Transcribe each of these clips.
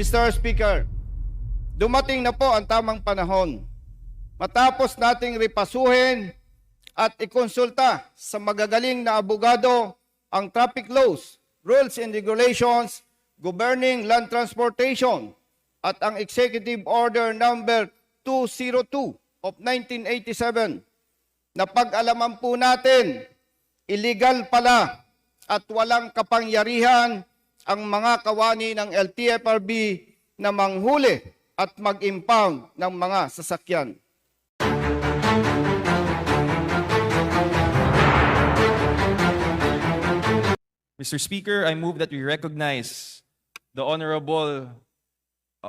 Mr. Speaker, dumating na po ang tamang panahon. Matapos nating ripasuhin at ikonsulta sa magagaling na abogado ang traffic laws, rules and regulations governing land transportation at ang Executive Order number 202 of 1987 na pag-alaman po natin illegal pala at walang kapangyarihan ang mga kawani ng LTFRB na manghuli at mag-impound ng mga sasakyan. Mr. Speaker, I move that we recognize the Honorable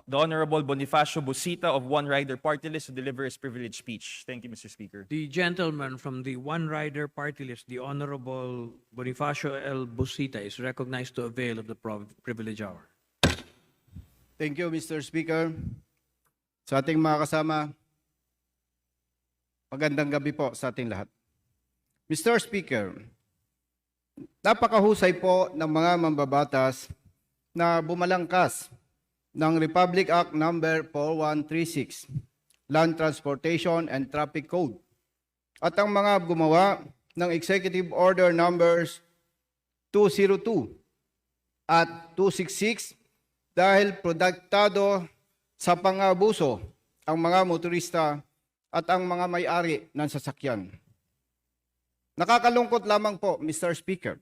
the Honorable Bonifacio Busita of One Rider Party List to deliver his privileged speech. Thank you, Mr. Speaker. The gentleman from the One Rider Party List, the Honorable Bonifacio L. Busita, is recognized to avail of the privilege hour. Thank you, Mr. Speaker. Sa ating mga kasama, magandang gabi po sa ating lahat. Mr. Speaker, napakahusay po ng mga mambabatas na bumalangkas ng Republic Act number 4136, Land Transportation and Traffic Code, at ang mga gumawa ng Executive Order numbers 202 at 266 dahil produktado sa pangabuso ang mga motorista at ang mga may-ari ng sasakyan. Nakakalungkot lamang po, Mr. Speaker,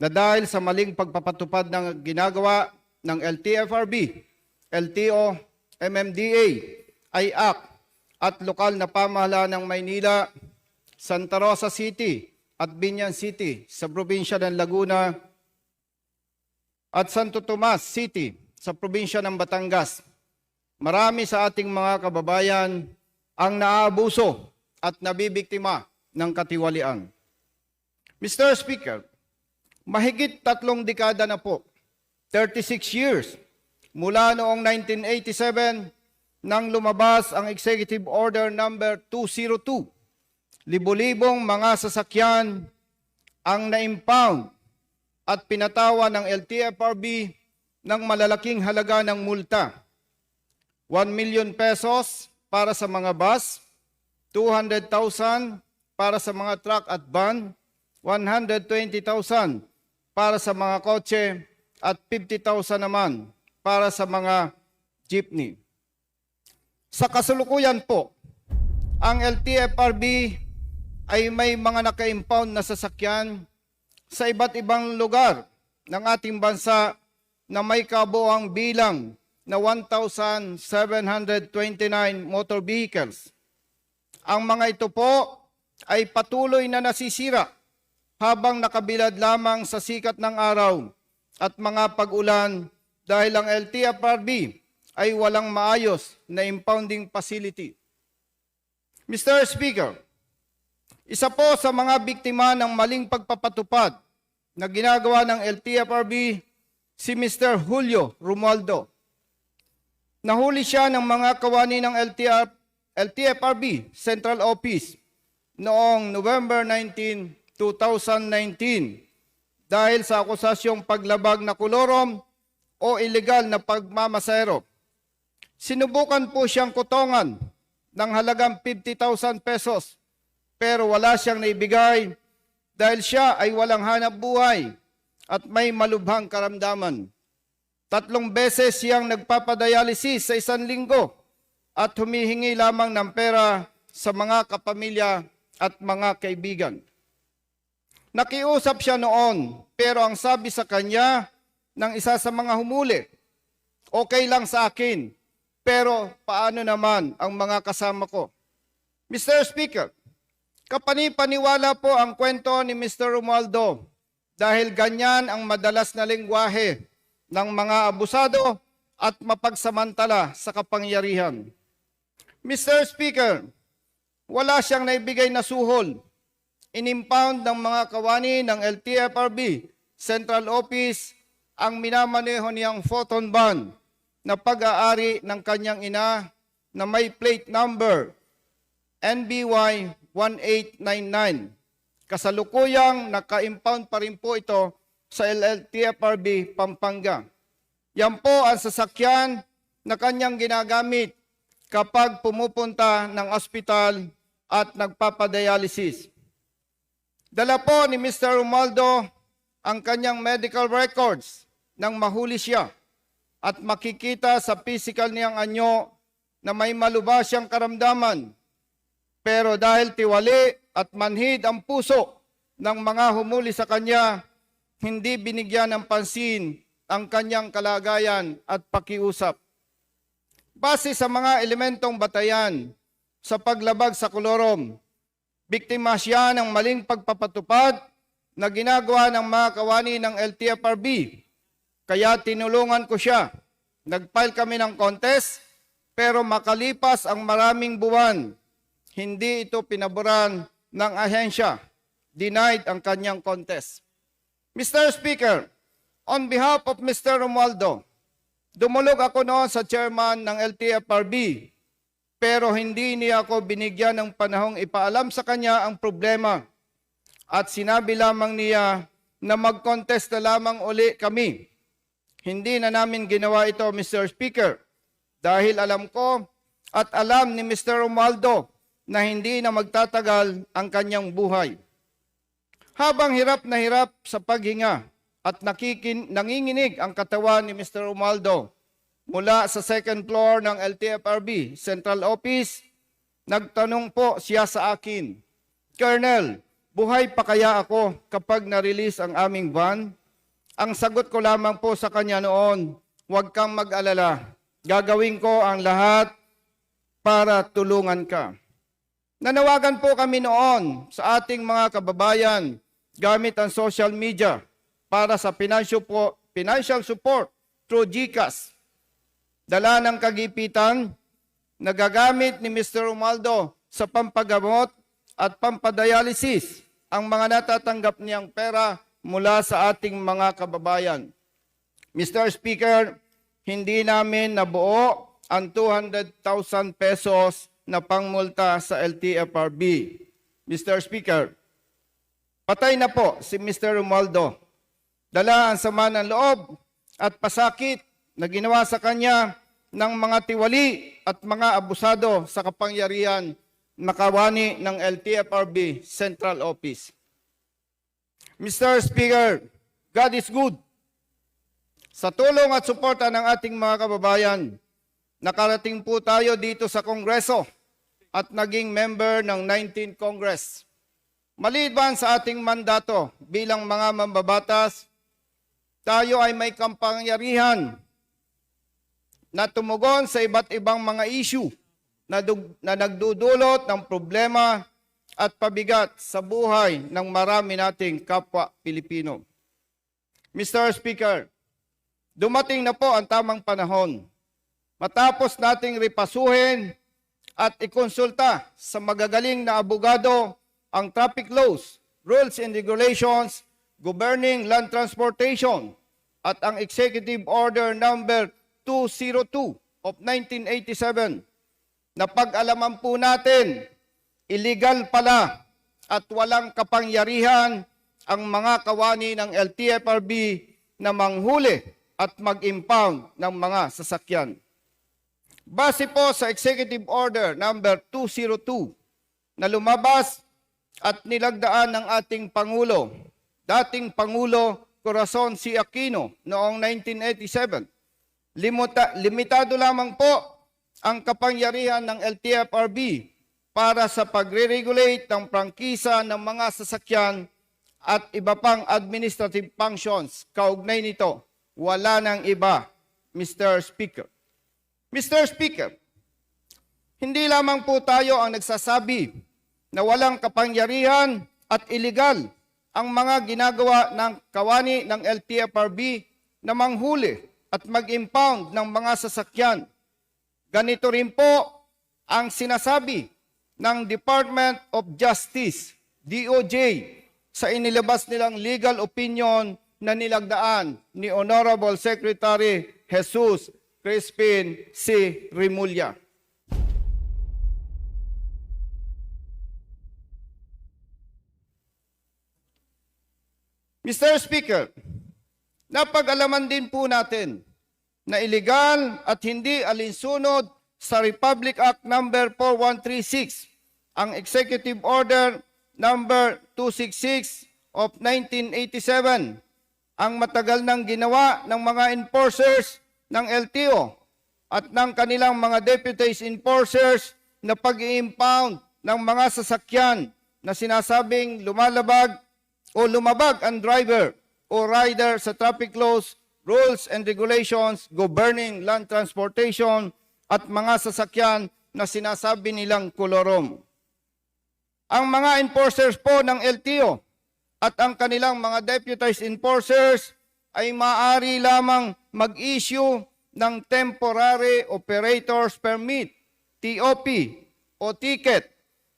na dahil sa maling pagpapatupad ng ginagawa ng LTFRB, LTO, MMDA, IAC at lokal na pamahalaan ng Maynila, Santa Rosa City at Binyan City sa probinsya ng Laguna at Santo Tomas City sa probinsya ng Batangas. Marami sa ating mga kababayan ang naaabuso at nabibiktima ng katiwalian. Mr. Speaker, mahigit tatlong dekada na po, 36 years, mula noong 1987 nang lumabas ang Executive Order number 202. Libo-libong mga sasakyan ang na-impound at pinatawa ng LTFRB ng malalaking halaga ng multa. 1 million pesos para sa mga bus, 200,000 para sa mga truck at van, 120,000 para sa mga kotse at 50,000 naman para sa mga jeepney. Sa kasulukuyan po, ang LTFRB ay may mga naka-impound na sasakyan sa iba't ibang lugar ng ating bansa na may kabuang bilang na 1,729 motor vehicles. Ang mga ito po ay patuloy na nasisira habang nakabilad lamang sa sikat ng araw at mga pag-ulan dahil ang LTFRB ay walang maayos na impounding facility. Mr. Speaker, isa po sa mga biktima ng maling pagpapatupad na ginagawa ng LTFRB si Mr. Julio Romualdo. Nahuli siya ng mga kawani ng LTR, LTFRB Central Office noong November 19, 2019 dahil sa akusasyong paglabag na kolorom o ilegal na pagmamasero. Sinubukan po siyang kutongan ng halagang 50,000 pesos pero wala siyang naibigay dahil siya ay walang hanap buhay at may malubhang karamdaman. Tatlong beses siyang nagpapadialysis sa isang linggo at humihingi lamang ng pera sa mga kapamilya at mga kaibigan. Nakiusap siya noon, pero ang sabi sa kanya ng isa sa mga humuli, okay lang sa akin, pero paano naman ang mga kasama ko? Mr. Speaker, kapanipaniwala po ang kwento ni Mr. Romualdo dahil ganyan ang madalas na lingwahe ng mga abusado at mapagsamantala sa kapangyarihan. Mr. Speaker, wala siyang naibigay na suhol. Inimpound ng mga kawani ng LTFRB Central Office ang minamaneho niyang photon van na pag-aari ng kanyang ina na may plate number NBY 1899. Kasalukuyang naka-impound pa rin po ito sa LLTFRB Pampanga. Yan po ang sasakyan na kanyang ginagamit kapag pumupunta ng ospital at nagpapadialysis. Dala po ni Mr. Romualdo ang kanyang medical records nang mahuli siya at makikita sa physical niyang anyo na may malubha siyang karamdaman. Pero dahil tiwali at manhid ang puso ng mga humuli sa kanya, hindi binigyan ng pansin ang kanyang kalagayan at pakiusap. Base sa mga elementong batayan sa paglabag sa kolorom, biktima siya ng maling pagpapatupad na ginagawa ng mga kawani ng LTFRB. Kaya tinulungan ko siya. Nag-file kami ng contest, pero makalipas ang maraming buwan, hindi ito pinaboran ng ahensya. Denied ang kanyang contest. Mr. Speaker, on behalf of Mr. Romualdo, dumulog ako noon sa chairman ng LTFRB, pero hindi niya ako binigyan ng panahong ipaalam sa kanya ang problema at sinabi lamang niya na mag-contest na lamang uli kami. Hindi na namin ginawa ito, Mr. Speaker, dahil alam ko at alam ni Mr. Romualdo na hindi na magtatagal ang kanyang buhay. Habang hirap na hirap sa paghinga at nakikin, nanginginig ang katawan ni Mr. Romualdo mula sa second floor ng LTFRB Central Office, nagtanong po siya sa akin, Colonel, buhay pa kaya ako kapag na-release ang aming van? Ang sagot ko lamang po sa kanya noon, huwag kang mag-alala. Gagawin ko ang lahat para tulungan ka. Nanawagan po kami noon sa ating mga kababayan gamit ang social media para sa financial, po, financial support through GCash. Dala ng kagipitan, nagagamit ni Mr. Romaldo sa pampagamot at pampadialysis ang mga natatanggap niyang pera mula sa ating mga kababayan. Mr. Speaker, hindi namin nabuo ang 200,000 pesos na pangmulta sa LTFRB. Mr. Speaker, patay na po si Mr. Romualdo. Dala ang sama ng loob at pasakit na ginawa sa kanya ng mga tiwali at mga abusado sa kapangyarihan nakawani ng LTFRB Central Office. Mr. Speaker, God is good. Sa tulong at suporta ng ating mga kababayan, nakarating po tayo dito sa Kongreso at naging member ng 19th Congress. Maliban sa ating mandato bilang mga mambabatas, tayo ay may kampangyarihan na tumugon sa iba't ibang mga issue na, dug- na nagdudulot ng problema at pabigat sa buhay ng marami nating kapwa Pilipino. Mr. Speaker, dumating na po ang tamang panahon. Matapos nating ripasuhin at ikonsulta sa magagaling na abogado ang traffic laws, rules and regulations governing land transportation at ang Executive Order number 202 of 1987 na pag-alaman po natin illegal pala at walang kapangyarihan ang mga kawani ng LTFRB na manghuli at mag-impound ng mga sasakyan. Base po sa Executive Order number 202 na lumabas at nilagdaan ng ating Pangulo, dating Pangulo Corazon C. Aquino noong 1987, limuta, limitado lamang po ang kapangyarihan ng LTFRB para sa pagre-regulate ng prangkisa ng mga sasakyan at iba pang administrative functions kaugnay nito. Wala nang iba, Mr. Speaker. Mr. Speaker, hindi lamang po tayo ang nagsasabi na walang kapangyarihan at iligal ang mga ginagawa ng kawani ng LTFRB na manghuli at mag-impound ng mga sasakyan. Ganito rin po ang sinasabi ng Department of Justice, DOJ, sa inilabas nilang legal opinion na nilagdaan ni Honorable Secretary Jesus Crispin C. Rimulya. Mr. Speaker, napag-alaman din po natin na iligal at hindi alinsunod sa Republic Act number 4136, ang Executive Order number 266 of 1987, ang matagal nang ginawa ng mga enforcers ng LTO at ng kanilang mga deputies enforcers na pag impound ng mga sasakyan na sinasabing lumalabag o lumabag ang driver o rider sa traffic laws, rules and regulations governing land transportation at mga sasakyan na sinasabi nilang kolorom. Ang mga enforcers po ng LTO at ang kanilang mga deputized enforcers ay maaari lamang mag-issue ng Temporary Operators Permit, TOP, o ticket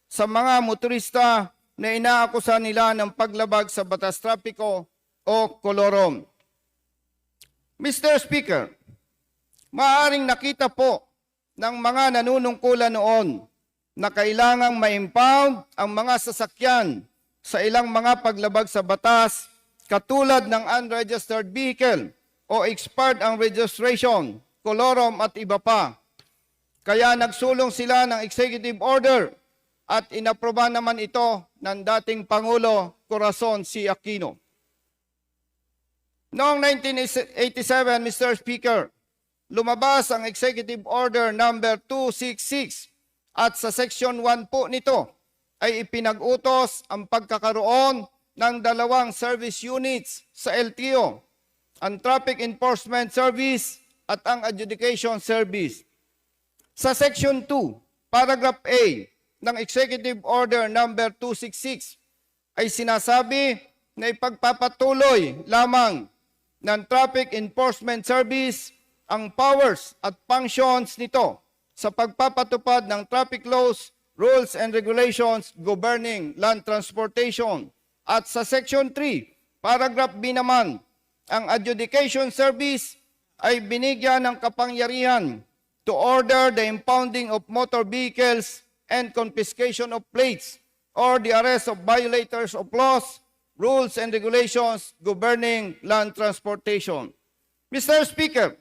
sa mga motorista na inaakusa nila ng paglabag sa batas trapiko o kolorom. Mr. Speaker, maaring nakita po ng mga nanunungkulan noon na kailangang ma-impound ang mga sasakyan sa ilang mga paglabag sa batas katulad ng unregistered vehicle o expired ang registration, kolorom at iba pa. Kaya nagsulong sila ng executive order at inaproba naman ito ng dating Pangulo Corazon C. Aquino. Noong 1987, Mr. Speaker, lumabas ang Executive Order number 266 at sa Section 1 po nito ay ipinag-utos ang pagkakaroon ng dalawang service units sa LTO, ang Traffic Enforcement Service at ang Adjudication Service. Sa Section 2, Paragraph A ng Executive Order number 266 ay sinasabi na ipagpapatuloy lamang ng Traffic Enforcement Service ang powers at functions nito sa pagpapatupad ng traffic laws, rules and regulations governing land transportation. At sa Section 3, Paragraph B naman, ang Adjudication Service ay binigyan ng kapangyarihan to order the impounding of motor vehicles and confiscation of plates or the arrest of violators of laws, rules and regulations governing land transportation. Mr. Speaker,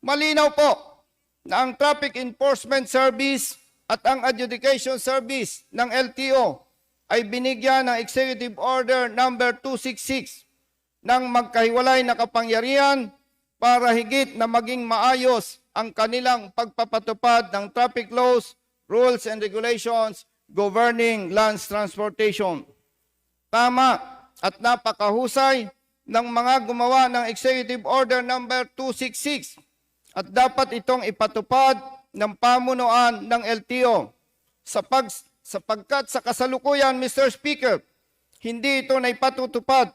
malinaw po na ang Traffic Enforcement Service at ang Adjudication Service ng LTO ay binigyan ng Executive Order number 266 ng magkahiwalay na kapangyarihan para higit na maging maayos ang kanilang pagpapatupad ng traffic laws, rules and regulations governing land transportation. Tama at napakahusay ng mga gumawa ng Executive Order number 266 at dapat itong ipatupad ng pamunuan ng LTO. Sa pag, sapagkat sa kasalukuyan, Mr. Speaker, hindi ito na ipatutupad.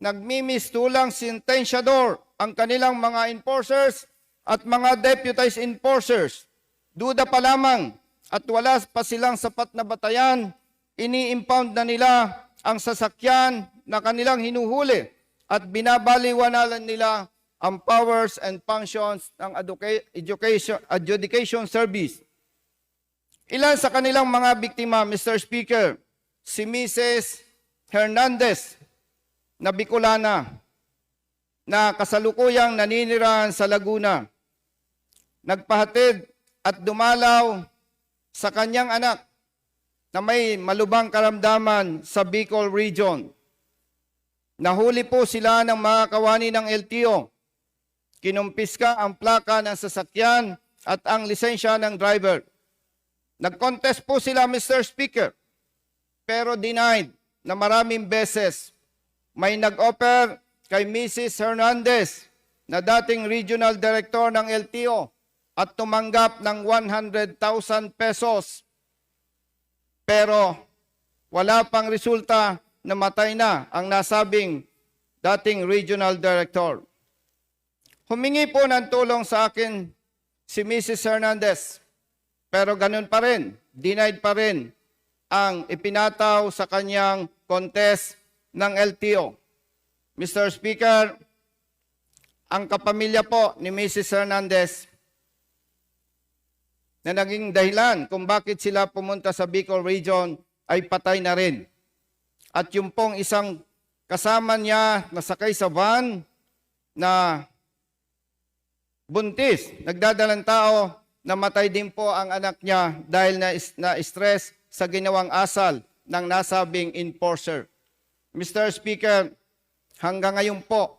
Nagmimistulang sentensyador ang kanilang mga enforcers at mga deputized enforcers. Duda pa lamang at wala pa silang sapat na batayan, ini-impound na nila ang sasakyan na kanilang hinuhuli at binabaliwanalan nila ang powers and functions ng educa- education, adjudication service. Ilan sa kanilang mga biktima, Mr. Speaker, si Mrs. Hernandez na Bicolana na kasalukuyang naninirahan sa Laguna. Nagpahatid at dumalaw sa kanyang anak na may malubang karamdaman sa Bicol Region. Nahuli po sila ng mga kawani ng LTO. Kinumpiska ang plaka ng sasakyan at ang lisensya ng driver. Nag-contest po sila, Mr. Speaker, pero denied na maraming beses. May nag-offer kay Mrs. Hernandez na dating regional director ng LTO at tumanggap ng 100,000 pesos. Pero wala pang resulta na matay na ang nasabing dating regional director. Humingi po ng tulong sa akin si Mrs. Hernandez. Pero ganun pa rin, denied pa rin ang ipinataw sa kanyang contest ng LTO. Mr. Speaker, ang kapamilya po ni Mrs. Hernandez na naging dahilan kung bakit sila pumunta sa Bicol Region ay patay na rin. At yung pong isang kasama niya na sakay sa van na buntis, nagdadalang tao, namatay din po ang anak niya dahil na, na stress sa ginawang asal ng nasabing enforcer. Mr. Speaker, hanggang ngayon po,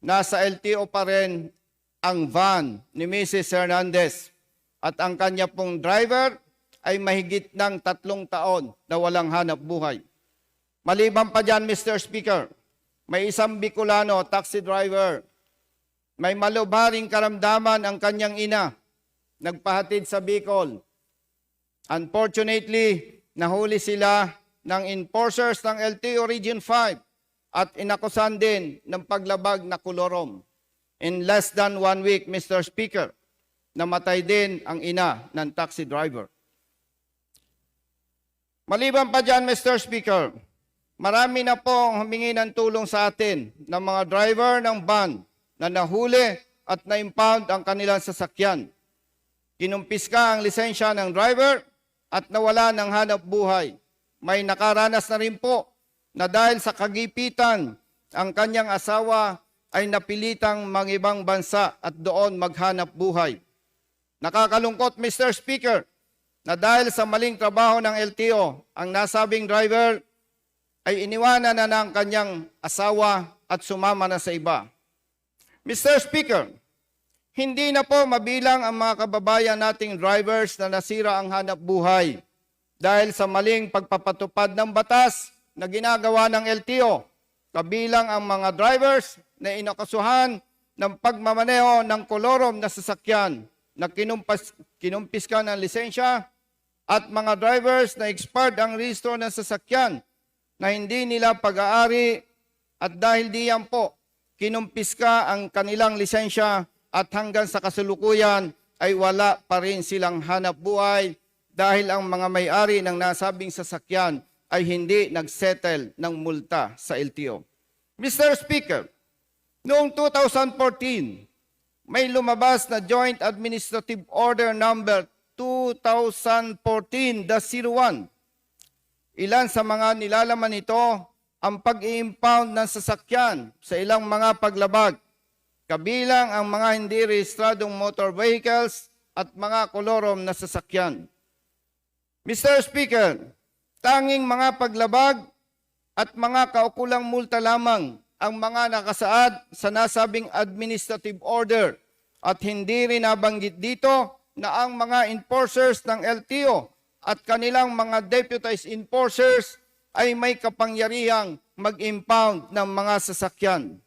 nasa LTO pa rin ang van ni Mrs. Hernandez at ang kanya pong driver ay mahigit ng tatlong taon na walang hanap buhay. Maliban pa dyan, Mr. Speaker, may isang Bicolano taxi driver. May malubharing karamdaman ang kanyang ina. Nagpahatid sa Bicol. Unfortunately, nahuli sila ng enforcers ng LTO Region 5 at inakusan din ng paglabag na kulorom. In less than one week, Mr. Speaker, namatay din ang ina ng taxi driver. Maliban pa dyan, Mr. Speaker, marami na pong humingi ng tulong sa atin ng mga driver ng van na nahuli at na-impound ang kanilang sasakyan. Kinumpiska ang lisensya ng driver at nawala ng hanap buhay. May nakaranas na rin po na dahil sa kagipitan, ang kanyang asawa ay napilitang mangibang bansa at doon maghanap buhay. Nakakalungkot, Mr. Speaker, na dahil sa maling trabaho ng LTO, ang nasabing driver ay iniwanan na ng kanyang asawa at sumama na sa iba. Mr. Speaker, hindi na po mabilang ang mga kababayan nating drivers na nasira ang hanap buhay dahil sa maling pagpapatupad ng batas na ginagawa ng LTO, kabilang ang mga drivers na inakasuhan ng pagmamaneho ng kolorom na sasakyan na kinumpas, kinumpiska ng lisensya at mga drivers na expired ang rehistro ng sasakyan na hindi nila pag-aari at dahil diyan po, kinumpiska ang kanilang lisensya at hanggang sa kasulukuyan ay wala pa rin silang hanap buhay dahil ang mga may-ari ng nasabing sasakyan ay hindi nagsettle ng multa sa LTO. Mr. Speaker, noong 2014, may lumabas na Joint Administrative Order number 2014-01. Ilan sa mga nilalaman nito ang pag-i-impound ng sasakyan sa ilang mga paglabag, kabilang ang mga hindi rehistradong motor vehicles at mga kolorom na sasakyan. Mr. Speaker, tanging mga paglabag at mga kaukulang multa lamang ang mga nakasaad sa nasabing administrative order at hindi rin nabanggit dito na ang mga enforcers ng LTO at kanilang mga deputized enforcers ay may kapangyarihang mag-impound ng mga sasakyan.